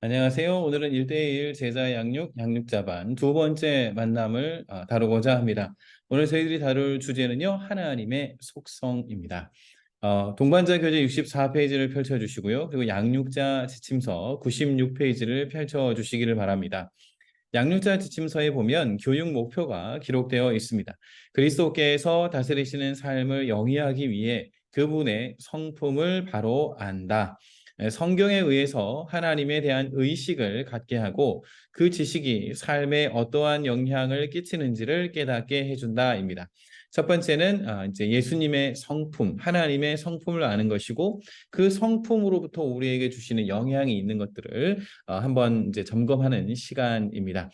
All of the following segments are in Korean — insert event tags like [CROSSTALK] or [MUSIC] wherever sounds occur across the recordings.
안녕하세요. 오늘은 1대1 제자 양육, 양육자반 두 번째 만남을 어, 다루고자 합니다. 오늘 저희들이 다룰 주제는요, 하나님의 속성입니다. 어, 동반자 교재 64페이지를 펼쳐주시고요. 그리고 양육자 지침서 96페이지를 펼쳐주시기를 바랍니다. 양육자 지침서에 보면 교육 목표가 기록되어 있습니다. 그리스도께서 다스리시는 삶을 영위하기 위해 그분의 성품을 바로 안다. 예, 성경에 의해서 하나님에 대한 의식을 갖게 하고 그 지식이 삶에 어떠한 영향을 끼치는지를 깨닫게 해준다입니다. 첫 번째는 아, 이제 예수님의 성품, 하나님의 성품을 아는 것이고 그 성품으로부터 우리에게 주시는 영향이 있는 것들을 어, 한번 이제 점검하는 시간입니다.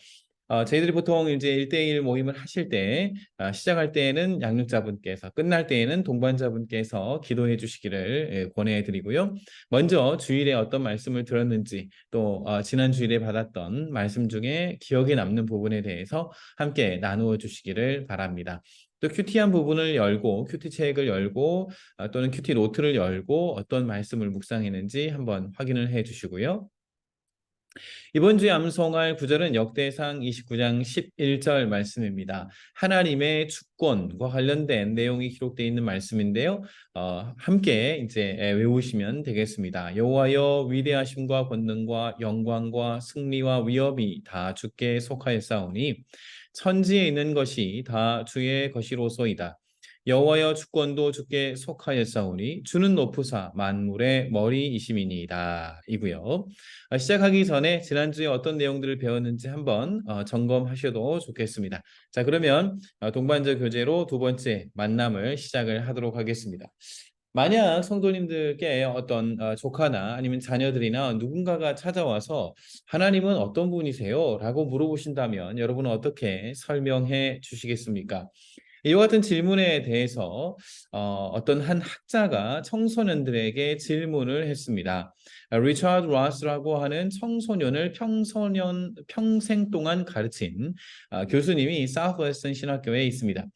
어, 저희들이 보통 이제 1대1 모임을 하실 때, 아, 시작할 때에는 양육자분께서, 끝날 때에는 동반자분께서 기도해 주시기를 예, 권해 드리고요. 먼저 주일에 어떤 말씀을 들었는지, 또 어, 지난 주일에 받았던 말씀 중에 기억에 남는 부분에 대해서 함께 나누어 주시기를 바랍니다. 또 큐티한 부분을 열고 큐티 책을 열고 아, 또는 큐티 노트를 열고 어떤 말씀을 묵상했는지 한번 확인을 해 주시고요. 이번 주에 암송할 구절은 역대상 29장 11절 말씀입니다. 하나님의 주권과 관련된 내용이 기록되어 있는 말씀인데요. 어, 함께 이제 외우시면 되겠습니다. 여호와여 위대하심과 권능과 영광과 승리와 위협이 다 주께 속하였사오니 천지에 있는 것이 다 주의 것이로소이다. 여호와여 주권도 주께 속하였사오니 주는 높으사 만물의 머리이심이니이다 이고요. 아, 시작하기 전에 지난주에 어떤 내용들을 배웠는지 한번 어, 점검하셔도 좋겠습니다. 자 그러면 어, 동반자 교재로 두 번째 만남을 시작을 하도록 하겠습니다. 만약 성도님들께 어떤 어, 조카나 아니면 자녀들이나 누군가가 찾아와서 하나님은 어떤 분이세요? 라고 물어보신다면 여러분은 어떻게 설명해 주시겠습니까? 이와 같은 질문에 대해서 어, 어떤 한 학자가 청소년들에게 질문을 했습니다. 리처드 로스라고 하는 청소년을 평소년 평생 동안 가르친 어, 교수님이 사우스웨스턴 신학교에 있습니다.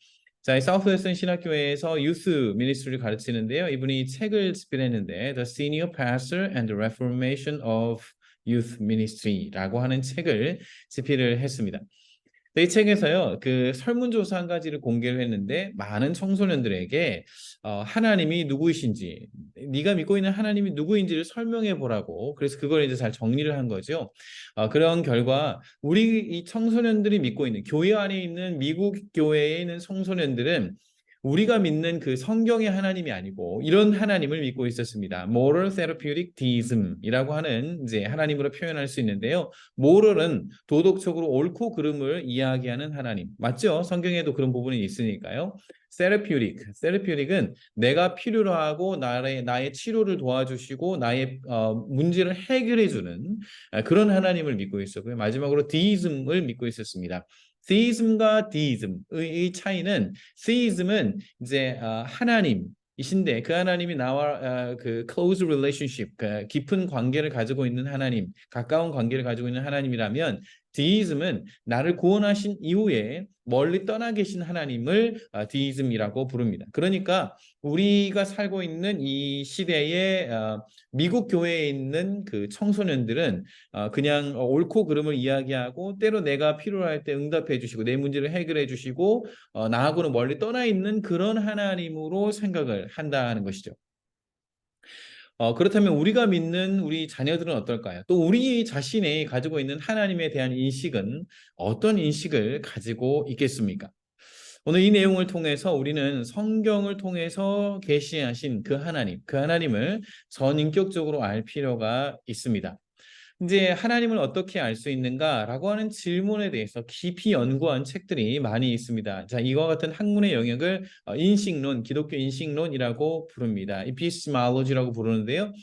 자, 이 사우스웨스턴 신학교에서 유스 미니스트리를 가르치는데요. 이분이 책을 집필했는데 The Senior Pastor and the Reformation of Youth Ministry라고 하는 책을 집필을 했습니다. 이 책에서요, 그 설문조사 한 가지를 공개를 했는데 많은 청소년들에게 어, 하나님이 누구이신지, 네가 믿고 있는 하나님이 누구인지를 설명해 보라고. 그래서 그걸 이제 잘 정리를 한 거죠. 어, 그런 결과 우리 이 청소년들이 믿고 있는 교회 안에 있는 미국 교회에 있는 청소년들은 우리가 믿는 그 성경의 하나님이 아니고 이런 하나님을 믿고 있었습니다. moral therapeutic deism이라고 하는 이제 하나님으로 표현할 수 있는데요. moral은 도덕적으로 옳고 그름을 이야기하는 하나님. 맞죠? 성경에도 그런 부분이 있으니까요. therapeutic, therapeutic은 내가 필요로 하고 나의 나의 치료를 도와주시고 나의 어, 문제를 해결해 주는 그런 하나님을 믿고 있었고요. 마지막으로 deism을 믿고 있었습니다. Theism과 deism의 차이는 theism은 이제 어, 하나님 이신데 그 하나님이 나와 어, 그 close relationship, 그 깊은 관계를 가지고 있는 하나님, 가까운 관계를 가지고 있는 하나님이라면 디이즘은 나를 구원하신 이후에 멀리 떠나 계신 하나님을 어, 디이즘이라고 부릅니다. 그러니까 우리가 살고 있는 이 시대에 어, 미국 교회에 있는 그 청소년들은 어, 그냥 옳고 그름을 이야기하고 때로 내가 필요할 때 응답해 주시고 내 문제를 해결해 주시고 나하고는 멀리 떠나 있는 그런 하나님으로 생각을 한다는 것이죠. 어, 그렇다면 우리가 믿는 우리 자녀들은 어떨까요? 또 우리 자신이 가지고 있는 하나님에 대한 인식은 어떤 인식을 가지고 있겠습니까? 오늘 이 내용을 통해서 우리는 성경을 통해서 계시하신 그 하나님, 그 하나님을 전인격적으로 알 필요가 있습니다. 이제 하나님을 어떻게 알 수 있는가라고 하는 질문에 대해서 깊이 연구한 책들이 많이 있습니다. 자, 이와 같은 학문의 영역을 어, 인식론, 기독교 인식론이라고 부릅니다. epistemology라고 부르는데요.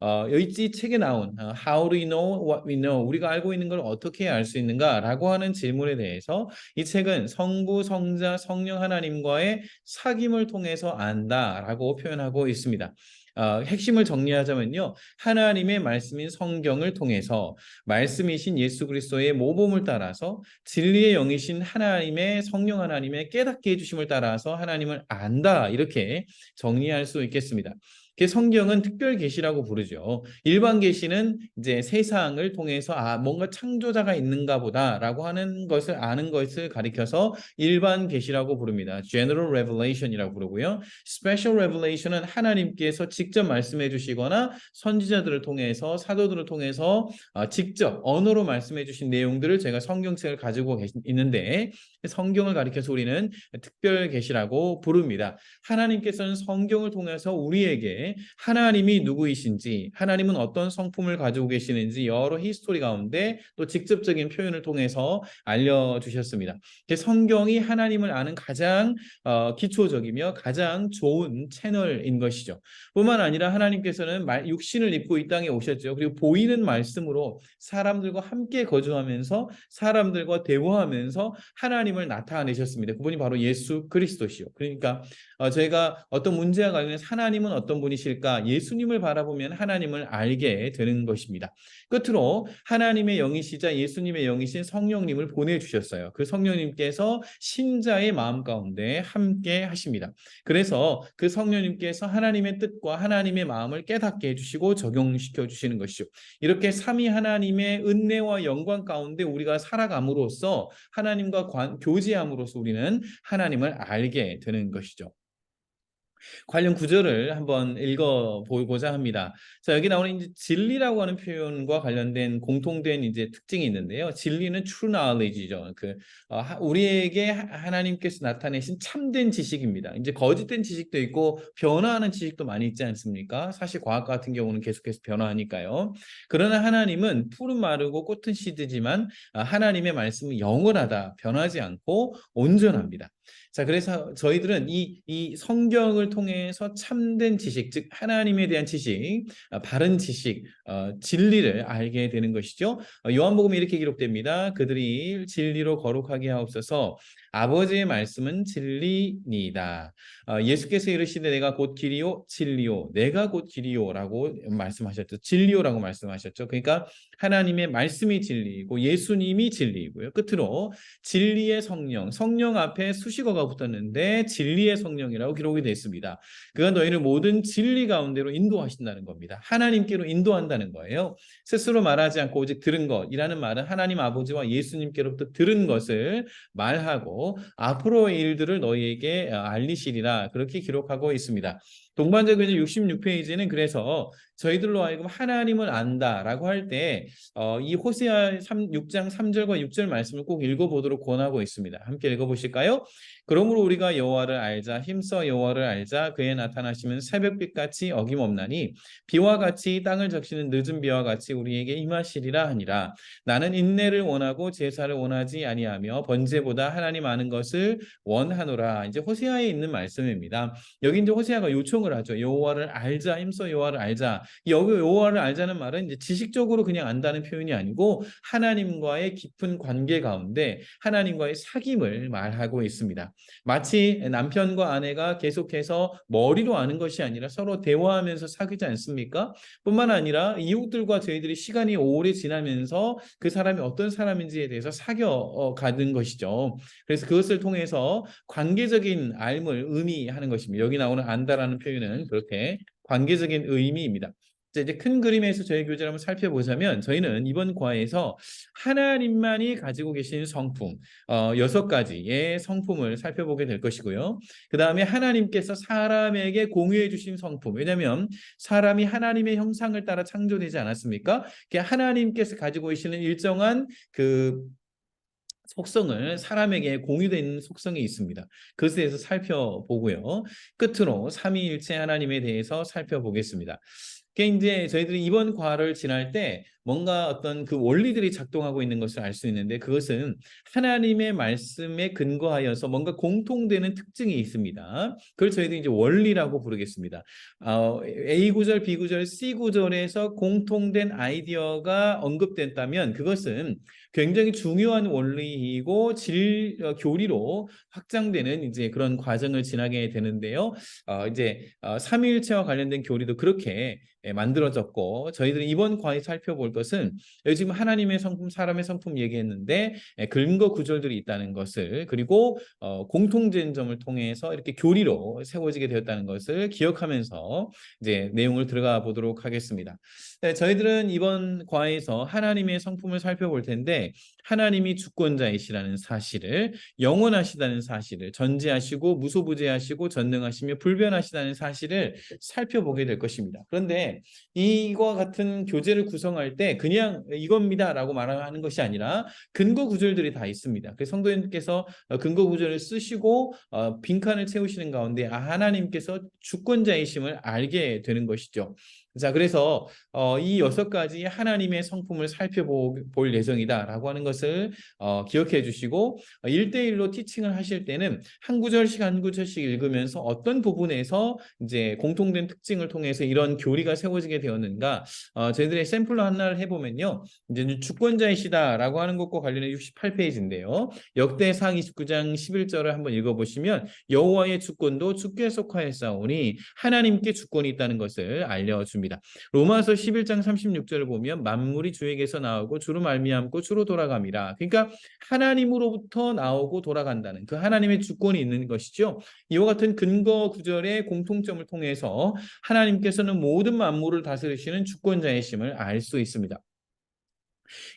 어, 이 책에 나온 어, How do we know what we know? 우리가 알고 있는 걸 어떻게 알 수 있는가라고 하는 질문에 대해서 이 책은 성부, 성자, 성령 하나님과의 사귐을 통해서 안다라고 표현하고 있습니다. 어, 핵심을 정리하자면요. 하나님의 말씀인 성경을 통해서 말씀이신 예수 그리스도의 모범을 따라서 진리의 영이신 하나님의 성령 하나님의 깨닫게 해주심을 따라서 하나님을 안다 이렇게 정리할 수 있겠습니다. 그 성경은 특별 계시라고 부르죠. 일반 계시는 이제 세상을 통해서 아 뭔가 창조자가 있는가 보다라고 하는 것을 아는 것을 가리켜서 일반 계시라고 부릅니다. General Revelation이라고 부르고요. Special Revelation은 하나님께서 직접 말씀해 주시거나 선지자들을 통해서 사도들을 통해서 아, 직접 언어로 말씀해 주신 내용들을 제가 성경책을 가지고 있는데 성경을 가리켜서 우리는 특별 계시라고 부릅니다. 하나님께서는 성경을 통해서 우리에게 하나님이 누구이신지, 하나님은 어떤 성품을 가지고 계시는지 여러 히스토리 가운데 또 직접적인 표현을 통해서 알려 주셨습니다. 성경이 하나님을 아는 가장 어, 기초적이며 가장 좋은 채널인 것이죠. 뿐만 아니라 하나님께서는 말, 육신을 입고 이 땅에 오셨죠. 그리고 보이는 말씀으로 사람들과 함께 거주하면서 사람들과 대화하면서 하나님을 나타내셨습니다. 그분이 바로 예수 그리스도시요. 그러니까 어, 저희가 어떤 문제와 관련해서 하나님은 어떤 분이 실까? 예수님을 바라보면 하나님을 알게 되는 것입니다. 끝으로 하나님의 영이시자 예수님의 영이신 성령님을 보내주셨어요. 그 성령님께서 신자의 마음 가운데 함께 하십니다. 그래서 그 성령님께서 하나님의 뜻과 하나님의 마음을 깨닫게 해주시고 적용시켜 주시는 것이죠. 이렇게 삼위 하나님의 은혜와 영광 가운데 우리가 살아감으로써 하나님과 관, 교제함으로써 우리는 하나님을 알게 되는 것이죠. 관련 구절을 한번 읽어 보고자 합니다. 자, 여기 나오는 이제 진리라고 하는 표현과 관련된 공통된 이제 특징이 있는데요. 진리는 true knowledge죠. 그 어, 우리에게 하나님께서 나타내신 참된 지식입니다. 이제 거짓된 지식도 있고 변화하는 지식도 많이 있지 않습니까? 사실 과학 같은 경우는 계속해서 변화하니까요. 그러나 하나님은 푸른 마르고 꽃은 시드지만 아, 하나님의 말씀은 영원하다, 변하지 않고 온전합니다. 자, 그래서 저희들은 이, 이 성경을 통해서 참된 지식, 즉, 하나님에 대한 지식, 어, 바른 지식, 어, 진리를 알게 되는 것이죠. 어, 요한복음에 이렇게 기록됩니다. 그들이 진리로 거룩하게 하옵소서 아버지의 말씀은 진리니이다. 어, 예수께서 이르시되 내가 곧 길이요 진리요 내가 곧 길이요라고 말씀하셨죠. 진리요라고 말씀하셨죠. 그러니까 하나님의 말씀이 진리이고 예수님이 진리이고요. 끝으로 진리의 성령, 성령 앞에 수식어가 붙었는데 진리의 성령이라고 기록이 되어 있습니다. 그가 너희를 모든 진리 가운데로 인도하신다는 겁니다. 하나님께로 인도한다는 거예요. 스스로 말하지 않고 오직 들은 것이라는 말은 하나님 아버지와 예수님께로부터 들은 것을 말하고 앞으로의 일들을 너희에게 어, 알리시리라 그렇게 기록하고 있습니다. 동반자 교재 66페이지는 그래서 저희들로 하여금 하나님을 안다라고 할 때이 어, 호세아 3, 6장 3절과 6절 말씀을 꼭 읽어보도록 권하고 있습니다. 함께 읽어보실까요? 그러므로 우리가 여호와를 알자 힘써 여호와를 알자 그의 나타나시면 새벽빛 같이 어김없나니 비와 같이 땅을 적시는 늦은 비와 같이 우리에게 임하시리라 하니라 나는 인내를 원하고 제사를 원하지 아니하며 번제보다 하나님 아는 것을 원하노라 이제 호세아에 있는 말씀입니다. 여기 이제 호세아가 요청 을 하죠. 여호와를 알자 힘써 여호와를 알자 여기 여호와를 알자는 말은 이제 지식적으로 그냥 안다는 표현이 아니고 하나님과의 깊은 관계 가운데 하나님과의 사귐을 말하고 있습니다. 마치 남편과 아내가 계속해서 머리로 아는 것이 아니라 서로 대화하면서 사귀지 않습니까? 뿐만 아니라 이웃들과 저희들이 시간이 오래 지나면서 그 사람이 어떤 사람인지에 대해서 사겨 어, 가는 것이죠. 그래서 그것을 통해서 관계적인 알을 의미하는 것입니다. 여기 나오는 안다라는 표현 은 그렇게 관계적인 의미입니다. 이제 큰 그림에서 저희 교재를 한번 살펴보자면 저희는 이번 과에서 하나님만이 가지고 계신 성품 어, 여섯 가지의 성품을 살펴보게 될 것이고요. 그 다음에 하나님께서 사람에게 공유해 주신 성품 왜냐하면 사람이 하나님의 형상을 따라 창조되지 않았습니까? 하나님께서 가지고 계시는 일정한 그 속성을 사람에게 공유된 속성이 있습니다. 그것에 대해서 살펴보고요. 끝으로 삼위일체 하나님에 대해서 살펴보겠습니다. 그게 이제 저희들이 이번 과를 지날 때 뭔가 어떤 그 원리들이 작동하고 있는 것을 알 수 있는데 그것은 하나님의 말씀에 근거하여서 뭔가 공통되는 특징이 있습니다. 그걸 저희들이 이제 원리라고 부르겠습니다. 어, A 구절, B 구절, C 구절에서 공통된 아이디어가 언급됐다면 그것은 굉장히 중요한 원리이고 질 어, 교리로 확장되는 이제 그런 과정을 지나게 되는데요. 어, 이제 어, 삼위일체와 관련된 교리도 그렇게 예, 만들어졌고 저희들이 이번 과에 살펴볼 것은 여기 지금 하나님의 성품, 사람의 성품 얘기했는데 예, 근거 구절들이 있다는 것을 그리고 어, 공통된 점을 통해서 이렇게 교리로 세워지게 되었다는 것을 기억하면서 이제 내용을 들어가 보도록 하겠습니다. 네, 저희들은 이번 과에서 하나님의 성품을 살펴볼 텐데 하나님이 주권자이시라는 사실을 영원하시다는 사실을 전지하시고 무소부재하시고 전능하시며 불변하시다는 사실을 살펴보게 될 것입니다. 그런데 이와 같은 교재를 구성할 때 그냥 이겁니다라고 말하는 것이 아니라 근거 구절들이 다 있습니다. 그래서 성도님께서 근거 구절을 쓰시고 어, 빈칸을 채우시는 가운데 아, 하나님께서 주권자이심을 알게 되는 것이죠. 자, 그래서 어, 이 여섯 가지 하나님의 성품을 살펴볼 예정이다라고 하는 것을 어, 기억해 주시고 어, 1대1로 티칭을 하실 때는 한 구절씩 한 구절씩 읽으면서 어떤 부분에서 이제 공통된 특징을 통해서 이런 교리가 세워지게 되었는가 어, 저희들의 샘플로 하나를 해보면요. 이제 주권자이시다라고 하는 것과 관련해 68페이지인데요. 역대상 29장 11절을 한번 읽어보시면 여호와의 주권도 주께 속하였사오니 하나님께 주권이 있다는 것을 알려줍니다. 있습니다. 로마서 11장 36절을 보면 만물이 주에게서 나오고 주로 말미암고 주로 돌아갑니다. 그러니까 하나님으로부터 나오고 돌아간다는 그 하나님의 주권이 있는 것이죠. 이와 같은 근거 구절의 공통점을 통해서 하나님께서는 모든 만물을 다스리시는 주권자이심을 알 수 있습니다.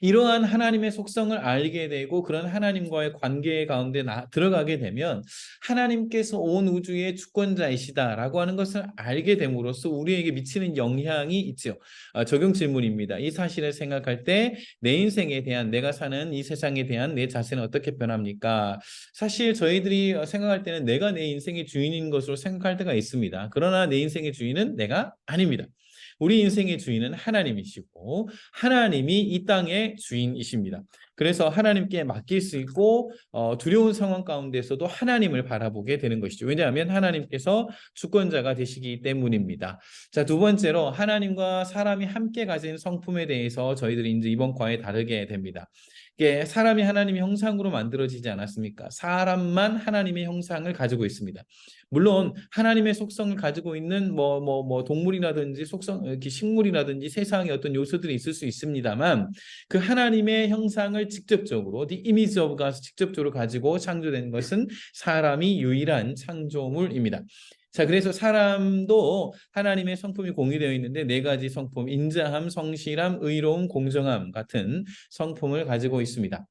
이러한 하나님의 속성을 알게 되고 그런 하나님과의 관계 가운데 나, 들어가게 되면 하나님께서 온 우주의 주권자이시다라고 하는 것을 알게 됨으로써 우리에게 미치는 영향이 있죠. 아, 적용 질문입니다. 이 사실을 생각할 때 내 인생에 대한 내가 사는 이 세상에 대한 내 자세는 어떻게 변합니까? 사실 저희들이 생각할 때는 내가 내 인생의 주인인 것으로 생각할 때가 있습니다. 그러나 내 인생의 주인은 내가 아닙니다. 우리 인생의 주인은 하나님이시고 하나님이 이 땅의 주인이십니다. 그래서 하나님께 맡길 수 있고 어, 두려운 상황 가운데서도 하나님을 바라보게 되는 것이죠. 왜냐하면 하나님께서 주권자가 되시기 때문입니다. 자, 두 번째로 하나님과 사람이 함께 가진 성품에 대해서 저희들이 이제 이번 과에 다르게 됩니다. 이게 사람이 하나님의 형상으로 만들어지지 않았습니까? 사람만 하나님의 형상을 가지고 있습니다. 물론 하나님의 속성을 가지고 있는 뭐뭐 뭐 동물이라든지 속성 식물이라든지 세상의 어떤 요소들이 있을 수 있습니다만 그 하나님의 형상을 직접적으로 the image of God 직접적으로 가지고 창조된 것은 사람이 유일한 창조물입니다. 자, 그래서 사람도 하나님의 성품이 공유되어 있는데 네 가지 성품, 인자함, 성실함, 의로움, 공정함 같은 성품을 가지고 있습니다.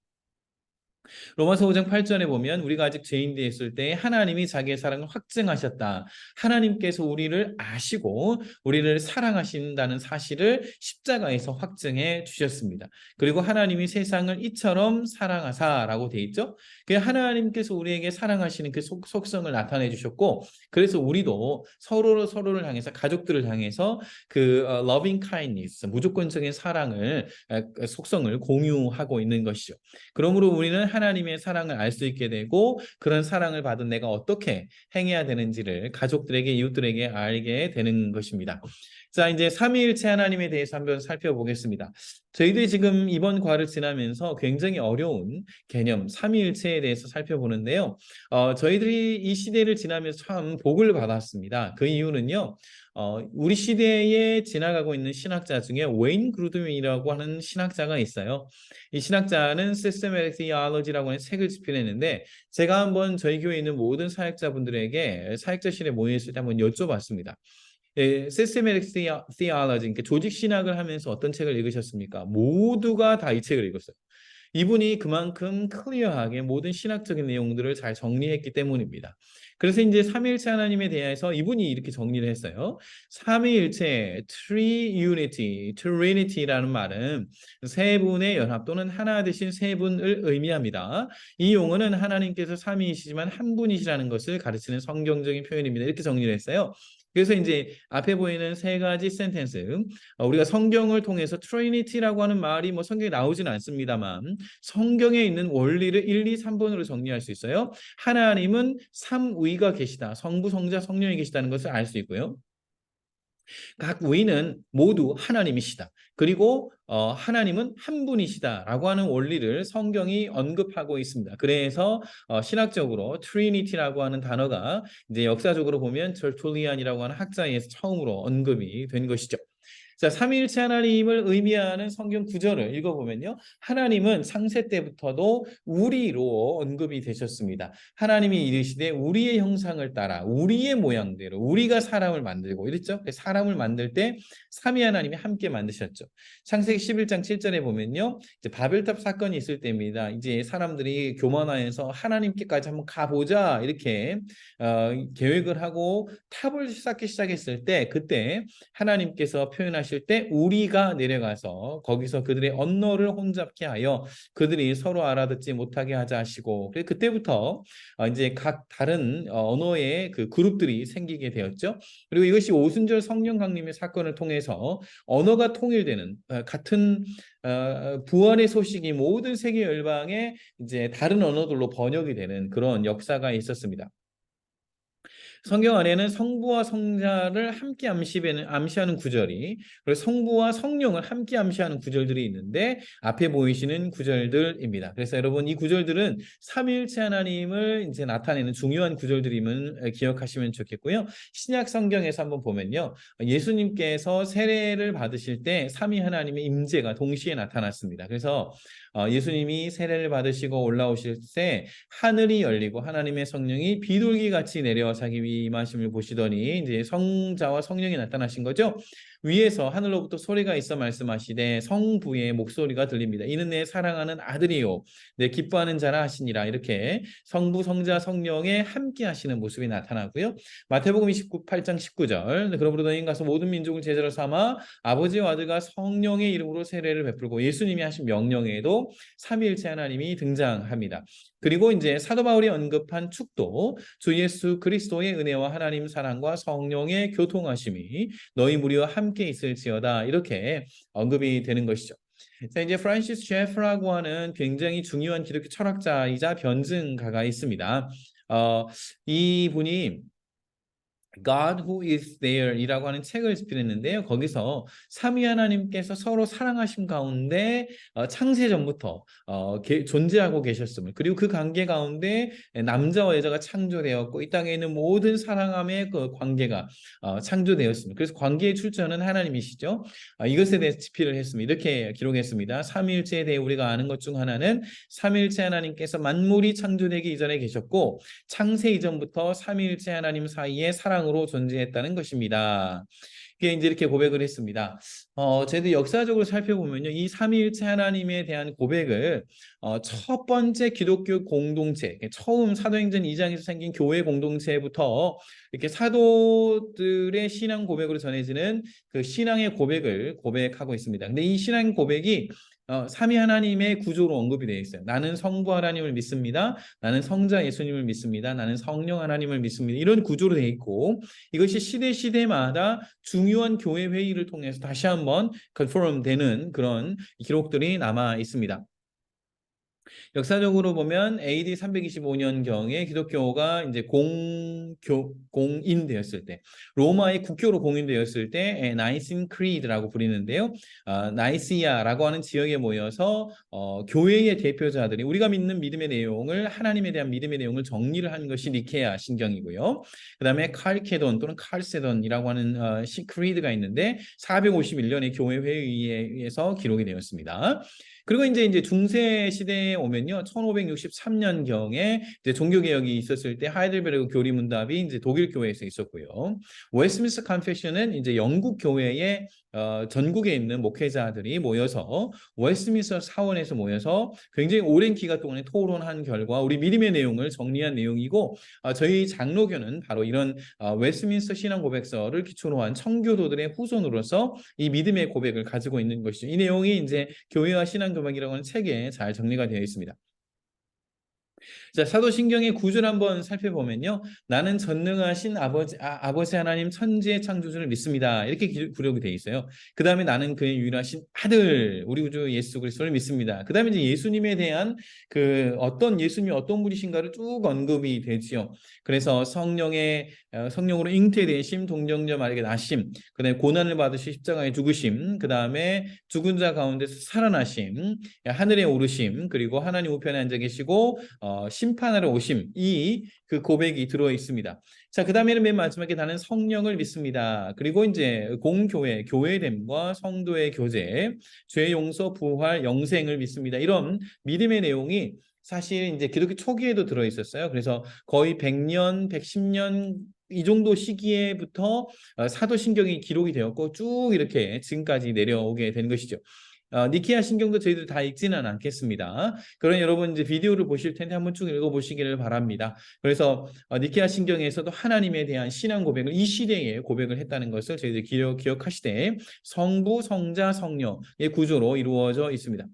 로마서 5장 8절에 보면 우리가 아직 죄인 되었을 때 하나님이 자기의 사랑을 확증하셨다. 하나님께서 우리를 아시고 우리를 사랑하신다는 사실을 십자가에서 확증해 주셨습니다. 그리고 하나님이 세상을 이처럼 사랑하사라고 돼 있죠. 그 하나님께서 우리에게 사랑하시는 그 속, 속성을 나타내 주셨고 그래서 우리도 서로 서로를 향해서 가족들을 향해서 그 어, loving kindness 무조건적인 사랑을 속성을 공유하고 있는 것이죠. 그러므로 우리는 하나님의 사랑을 알 수 있게 되고 그런 사랑을 받은 내가 어떻게 행해야 되는지를 가족들에게 이웃들에게 알게 되는 것입니다. 자, 이제 삼위일체 하나님에 대해서 한번 살펴보겠습니다. 저희들이 지금 이번 과를 지나면서 굉장히 어려운 개념 삼위일체에 대해서 살펴보는데요. 어, 저희들이 이 시대를 지나면서 참 복을 받았습니다. 그 이유는요. 어, 우리 시대에 지나가고 있는 신학자 중에 웨인 그루드윈이라고 하는 신학자가 있어요. 이 신학자는 Systematic Theology라고 하는 책을 집필했는데 제가 한번 저희 교회에 있는 모든 사역자분들에게 사역자실에 모여있을 때 한번 여쭤봤습니다. 예, Systematic Theology, 그러니까 조직 신학을 하면서 어떤 책을 읽으셨습니까? 모두가 다 이 책을 읽었어요. 이분이 그만큼 클리어하게 모든 신학적인 내용들을 잘 정리했기 때문입니다. 그래서 이제 삼위일체 하나님에 대해서 이분이 이렇게 정리를 했어요. 삼위일체, Three Unity, Trinity라는 말은 세 분의 연합 또는 하나 되신 세 분을 의미합니다. 이 용어는 하나님께서 삼위이시지만 한 분이시라는 것을 가르치는 성경적인 표현입니다. 이렇게 정리를 했어요. 그래서 이제 앞에 보이는 세 가지 센텐스 어, 우리가 성경을 통해서 트리니티라고 하는 말이 뭐 성경에 나오지는 않습니다만 성경에 있는 원리를 1, 2, 3번으로 정리할 수 있어요. 하나님은 삼위가 계시다. 성부, 성자, 성령이 계시다는 것을 알 수 있고요. 각 위는 모두 하나님이시다. 그리고 어, 하나님은 한 분이시다라고 하는 원리를 성경이 언급하고 있습니다. 그래서 어, 신학적으로 트리니티라고 하는 단어가 이제 역사적으로 보면 절툴리안이라고 하는 학자에서 처음으로 언급이 된 것이죠. 자, 삼위일체 하나님을 의미하는 성경 구절을 읽어보면요. 하나님은 창세 때부터도 우리로 언급이 되셨습니다. 하나님이 이르시되 우리의 형상을 따라 우리의 모양대로 우리가 사람을 만들고 이랬죠. 사람을 만들 때 삼위 하나님이 함께 만드셨죠. 창세기 11장 7절에 보면요. 이제 바벨탑 사건이 있을 때입니다. 이제 사람들이 교만하여서 하나님께까지 한번 가보자 이렇게 어, 계획을 하고 탑을 쌓기 시작했을 때 그때 하나님께서 표현하 실 때 우리가 내려가서 거기서 그들의 언어를 혼잡케 하여 그들이 서로 알아듣지 못하게 하자 하시고 그때부터 어, 이제 각 다른 어, 언어의 그 그룹들이 생기게 되었죠. 그리고 이것이 오순절 성령 강림의 사건을 통해서 언어가 통일되는 어, 같은 어, 부활의 소식이 모든 세계 열방에 이제 다른 언어들로 번역이 되는 그런 역사가 있었습니다. 성경 안에는 성부와 성자를 함께 암시하는, 암시하는 구절이 그리고 성부와 성령을 함께 암시하는 구절들이 있는데 앞에 보이시는 구절들입니다. 그래서 여러분 이 구절들은 삼일체 하나님을 이제 나타내는 중요한 구절들임을 기억하시면 좋겠고요. 신약 성경에서 한번 보면요. 예수님께서 세례를 받으실 때 삼위 하나님의 임재가 동시에 나타났습니다. 그래서 어, 예수님이 세례를 받으시고 올라오실 때 하늘이 열리고 하나님의 성령이 비둘기 같이 내려와 자기 위 임하심을 보시더니 이제 성자와 성령이 나타나신 거죠. 위에서 하늘로부터 소리가 있어 말씀하시되 성부의 목소리가 들립니다. 이는 내 사랑하는 아들이요 내 기뻐하는 자라 하시니라 이렇게 성부 성자 성령에 함께 하시는 모습이 나타나고요. 마태복음 29 8장 19절 그러므로 너희는 가서 모든 민족을 제자로 삼아 아버지와 아들과 성령의 이름으로 세례를 베풀고 예수님이 하신 명령에도 삼위일체 하나님이 등장합니다. 그리고 이제 사도 바울이 언급한 축도 주 예수 그리스도의 은혜와 하나님 사랑과 성령의 교통하심이 너희 무리와 함께 있을지어다 이렇게 언급이 되는 것이죠. 자 이제 프란시스 셰프라고 하는 굉장히 중요한 기독교 철학자이자 변증가가 있습니다. 어, 이 분이 God Who Is There이라고 하는 책을 집필했는데요. 거기서 삼위 하나님께서 서로 사랑하신 가운데 어, 창세 전부터 어, 게, 존재하고 계셨음을 그리고 그 관계 가운데 남자와 여자가 창조되었고 이 땅에 있는 모든 사랑함의 그 관계가 어, 창조되었습니다. 그래서 관계의 출처는 하나님이시죠. 아, 이것에 대해서 집필을 했습니다. 이렇게 기록했습니다. 삼위일체에 대해 우리가 아는 것 중 하나는 삼위일체 하나님께서 만물이 창조되기 이전에 계셨고 창세 이전부터 삼위일체 하나님 사이에 사랑 사랑으로 존재했다는 것입니다. 이게 이제 이렇게 고백을 했습니다. 어, 저희들 역사적으로 살펴보면요. 이 삼위일체 하나님에 대한 고백을 어, 첫 번째 기독교 공동체, 처음 사도행전 2장에서 생긴 교회 공동체부터 이렇게 사도들의 신앙 고백으로 전해지는 그 신앙의 고백을 고백하고 있습니다. 근데 이 신앙 고백이 어, 삼위 하나님의 구조로 언급이 되어 있어요. 나는 성부 하나님을 믿습니다. 나는 성자 예수님을 믿습니다. 나는 성령 하나님을 믿습니다. 이런 구조로 되어 있고 이것이 시대 시대마다 중요한 교회 회의를 통해서 다시 한번 컨퍼럼 되는 그런 기록들이 남아 있습니다. 역사적으로 보면 AD 325년경에 기독교가 이제 공교 공인되었을 때 로마의 국교로 공인되었을 때 나이신 크리드라고 부르는데요. 어, 나이시아라고 하는 지역에 모여서 어, 교회의 대표자들이 우리가 믿는 믿음의 내용을 하나님에 대한 믿음의 내용을 정리를 한 것이 니케아 신경이고요. 그 다음에 칼케돈 또는 칼세돈이라고 하는 어, 시 크리드가 있는데 451년에 교회 회의에 의해서 기록이 되었습니다. 그리고 이제 이제 중세 시대에 오면요. 1563년 경에 이제 종교 개혁이 있었을 때 하이델베르그 교리 문답이 이제 독일 교회에서 있었고요. 웨스트민스터 컨페션은 이제 영국 교회의 어, 전국에 있는 목회자들이 모여서 웨스트민스터 사원에서 모여서 굉장히 오랜 기간 동안에 토론한 결과 우리 믿음의 내용을 정리한 내용이고 어, 저희 장로교는 바로 이런 어, 웨스트민스터 신앙 고백서를 기초로 한 청교도들의 후손으로서 이 믿음의 고백을 가지고 있는 것이죠. 이 내용이 이제 교회와 신앙 교백이라고 하는 책에 잘 정리가 되어 있습니다. 자, 사도신경의 구절 한번 살펴보면요. 나는 전능하신 아버지, 아, 버지 하나님 천지의 창조주를 믿습니다. 이렇게 구력이 되어 있어요. 그 다음에 나는 그의 유일하신 아들, 우리 구주 예수 그리스도를 믿습니다. 그 다음에 이제 예수님에 대한 그 어떤 예수님이 어떤 분이신가를 쭉 언급이 되지요. 그래서 성령의 어, 성령으로 잉태되심, 동정녀 마리게 나심, 그 다음에 고난을 받으시 십자가에 죽으심, 그 다음에 죽은 자 가운데서 살아나심, 하늘에 오르심, 그리고 하나님 우편에 앉아 계시고 어, 심판하러 오심 이 그 고백이 들어 있습니다. 자, 그다음에는 맨 마지막에 나는 성령을 믿습니다. 그리고 이제 공교회, 교회됨과 성도의 교제, 죄 용서, 부활, 영생을 믿습니다. 이런 믿음의 내용이 사실 이제 기독교 초기에도 들어 있었어요. 그래서 거의 100년, 110년 이 정도 시기에부터 어, 사도신경이 기록이 되었고 쭉 이렇게 지금까지 내려오게 된 것이죠. 어, 니케아 신경도 저희들 다 읽지는 않겠습니다. 그런 여러분 이제 비디오를 보실 텐데 한번 쭉 읽어보시기를 바랍니다. 그래서 어, 니케아 신경에서도 하나님에 대한 신앙 고백을 이 시대에 고백을 했다는 것을 저희들 기억, 기억하시되 성부, 성자, 성령의 구조로 이루어져 있습니다.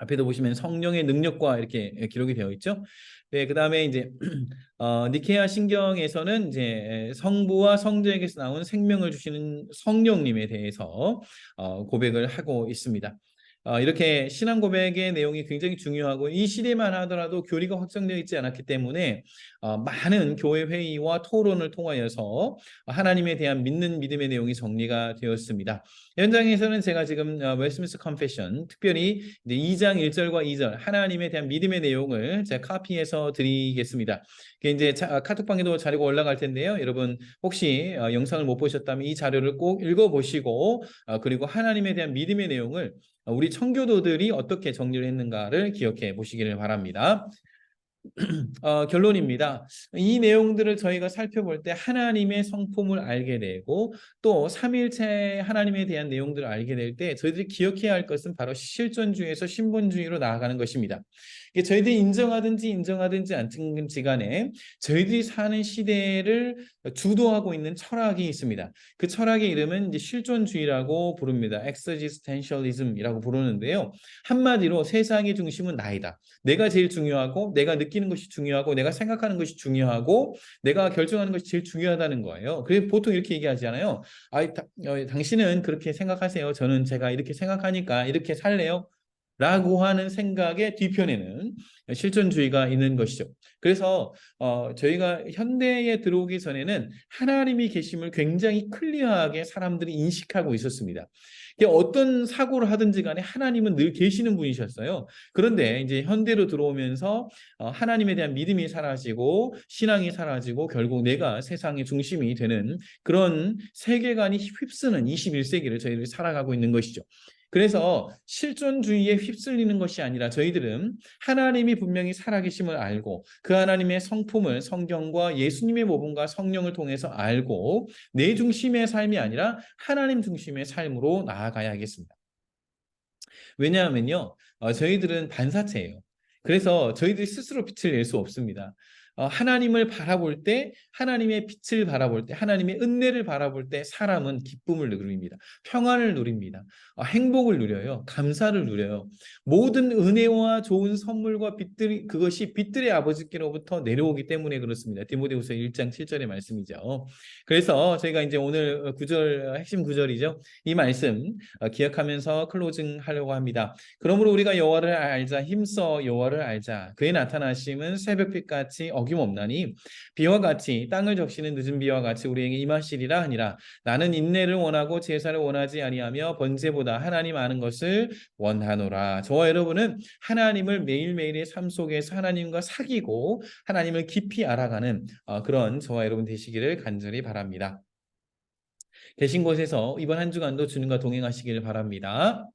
앞에도 보시면 성령의 능력과 이렇게 기록이 되어 있죠. 네, 그 다음에 이제 [CLEARS THROAT] 어, 니케아 신경에서는 이제 성부와 성자에게서 나온 생명을 주시는 성령님에 대해서 어, 고백을 하고 있습니다. 어, 이렇게 신앙 고백의 내용이 굉장히 중요하고 이 시대만 하더라도 교리가 확정되어 있지 않았기 때문에 어, 많은 교회 회의와 토론을 통하여서 하나님에 대한 믿는 믿음의 내용이 정리가 되었습니다. 현장에서는 제가 지금 어, 웨스트민스 컨페션 특별히 이제 2장 1절과 2절 하나님에 대한 믿음의 내용을 제가 카피해서 드리겠습니다. 이제 자, 카톡방에도 자료가 올라갈 텐데요. 여러분 혹시 어, 영상을 못 보셨다면 이 자료를 꼭 읽어보시고 어, 그리고 하나님에 대한 믿음의 내용을 우리 청교도들이 어떻게 정리를 했는가를 기억해 보시기를 바랍니다. [CLEARS THROAT] 어, 결론입니다. 이 내용들을 저희가 살펴볼 때 하나님의 성품을 알게 되고 또 삼일체 하나님에 대한 내용들을 알게 될 때 저희들이 기억해야 할 것은 바로 실존주의에서 신본주의로 나아가는 것입니다. 저희들이 인정하든지 인정하든지 않든지 간에 저희들이 사는 시대를 주도하고 있는 철학이 있습니다. 그 철학의 이름은 이제 실존주의라고 부릅니다. existentialism이라고 부르는데요. 한마디로 세상의 중심은 나이다. 내가 제일 중요하고 내가 느끼는 것이 중요하고 내가 생각하는 것이 중요하고 내가 결정하는 것이 제일 중요하다는 거예요. 그래서 보통 이렇게 얘기하잖아요. 아, 어, 당신은 그렇게 생각하세요. 저는 제가 이렇게 생각하니까 이렇게 살래요. 라고 하는 생각의 뒤편에는 실존주의가 있는 것이죠. 그래서 어, 저희가 현대에 들어오기 전에는 하나님이 계심을 굉장히 클리어하게 사람들이 인식하고 있었습니다. 어떤 사고를 하든지 간에 하나님은 늘 계시는 분이셨어요. 그런데 이제 현대로 들어오면서 어, 하나님에 대한 믿음이 사라지고 신앙이 사라지고 결국 내가 세상의 중심이 되는 그런 세계관이 휩쓰는 21세기를 저희들이 살아가고 있는 것이죠. 그래서 실존주의에 휩쓸리는 것이 아니라 저희들은 하나님이 분명히 살아계심을 알고 그 하나님의 성품을 성경과 예수님의 모범과 성령을 통해서 알고 내 중심의 삶이 아니라 하나님 중심의 삶으로 나아가야겠습니다. 왜냐하면요, 어, 저희들은 반사체예요. 그래서 저희들이 스스로 빛을 낼 수 없습니다. 어, 하나님을 바라볼 때 하나님의 빛을 바라볼 때 하나님의 은혜를 바라볼 때 사람은 기쁨을 누립니다. 평안을 누립니다. 어, 행복을 누려요. 감사를 누려요. 모든 은혜와 좋은 선물과 빛들이 그것이 빛들의 아버지께로부터 내려오기 때문에 그렇습니다. 디모데후서 1장 7절의 말씀이죠. 그래서 저희가 이제 오늘 구절 핵심 구절이죠. 이 말씀 어, 기억하면서 클로징 하려고 합니다. 그러므로 우리가 여호와를 알자 힘써 여호와를 알자 그의 나타나심은 새벽빛 같이 어김없나니 비와 같이 땅을 적시는 늦은 비와 같이 우리에게 임하시리라 하니라 나는 인내를 원하고 제사를 원하지 아니하며 번제보다 하나님 아는 것을 원하노라 저와 여러분은 하나님을 매일매일의 삶 속에서 하나님과 사귀고 하나님을 깊이 알아가는 어, 그런 저와 여러분 되시기를 간절히 바랍니다. 계신 곳에서 이번 한 주간도 주님과 동행하시기를 바랍니다.